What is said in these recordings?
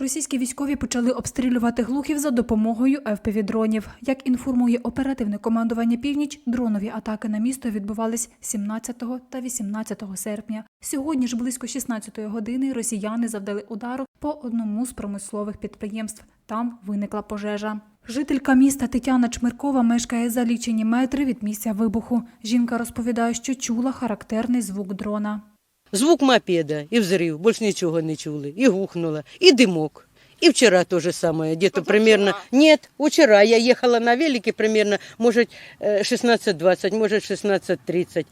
Російські військові почали обстрілювати глухів за допомогою ФПВ-дронів. Як інформує оперативне командування Північ, дронові атаки на місто відбувались 17 та 18 серпня. Сьогодні ж близько 16 години росіяни завдали удару по одному з промислових підприємств. Там виникла пожежа. Жителька міста Тетяна Чмиркова мешкає за лічені метри від місця вибуху. Жінка розповідає, що чула характерний звук дрона. Звук мопеда и взрыв, больше ничего не чули. И гухнуло, и дымок. И вчера то же самое, где-то примерно... Нет, вчера я ехала на велике примерно, может, э, 16.20, может, 16.30.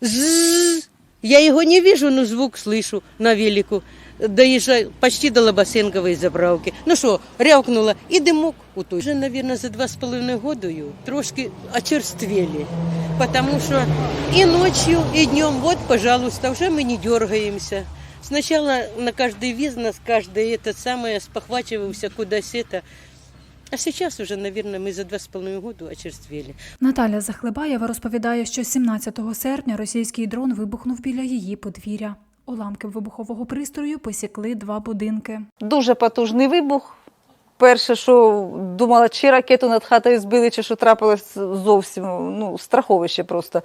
Ззз. Я его не вижу, но звук слышу на велику. Доезжаю почти до Лобасенковой заправки. Ну що, рявкнула, і димок у той. Вже, наверное, за два з половиною годою трошки очерствели. Потому что и ночью, и днем, вот, пожалуйста, уже мы не дергаемся. Сначала на каждый бизнес, каждый это самое спохвачивался куда-с это. А сейчас уже, наверное, мы за два с половиной года очерствели. Наталя Захлебаєва розповідає, що 17 серпня російський дрон вибухнув біля її подвір'я. Уламки вибухового пристрою посікли два будинки. Дуже потужний вибух. Перше, що думала, чи ракету над хатою збили, чи що трапилось зовсім ну, страховище просто.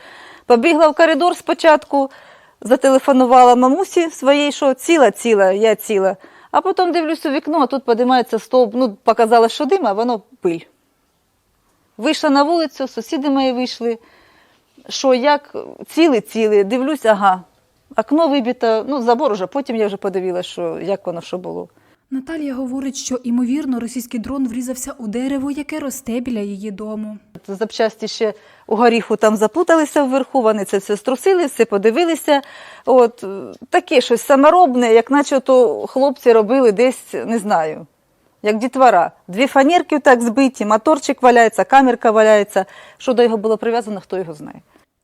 Побігла в коридор спочатку, зателефонувала мамусі своїй, що ціла, ціла, я ціла. А потім дивлюсь у вікно, а тут підіймається стовп. Ну, показала, що дим, а воно пиль. Вийшла на вулицю, сусіди мої вийшли. Що, як, ціли, ціли, дивлюсь, ага. Окно вибито, ну, забор уже, потім я вже подивилася, що, як воно що було. Наталія говорить, що імовірно російський дрон врізався у дерево, яке росте біля її дому. Запчасті ще у горіху там заплуталися вверху, вони це все струсили, все подивилися. От таке щось саморобне, як наче то хлопці робили десь, не знаю, як дітвора. Дві фанерки так збиті, моторчик валяється, камерка валяється. Що до його було прив'язано, хто його знає.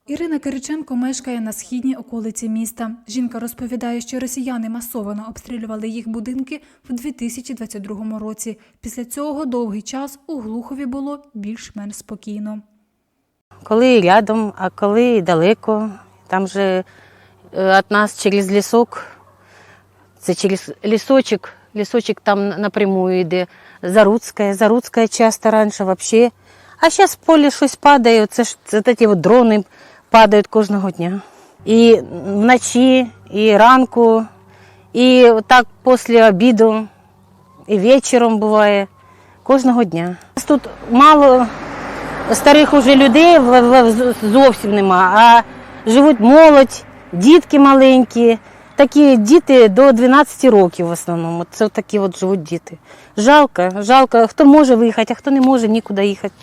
Ірина Кириченко мешкає на східній околиці міста. Жінка розповідає, що росіяни масово обстрілювали їх будинки в 2022 році. Після цього довгий час у Глухові було більш-менш спокійно. Коли рядом, а коли далеко. Там же від нас через лісок, це через лісочок, лісочок там напрямую йде. Заруцька, Заруцька часто раніше взагалі. А зараз в полі щось падає, це ж це такі от дрони падають кожного дня. І вночі, і ранку, і так після обіду, і вечором буває. Кожного дня. Тут мало старих уже людей зовсім нема, а живуть молодь, дітки маленькі. Такі діти до 12 років в основному. Це такі от живуть діти. Жалко, жалко. Хто може виїхати, а хто не може, нікуди їхати.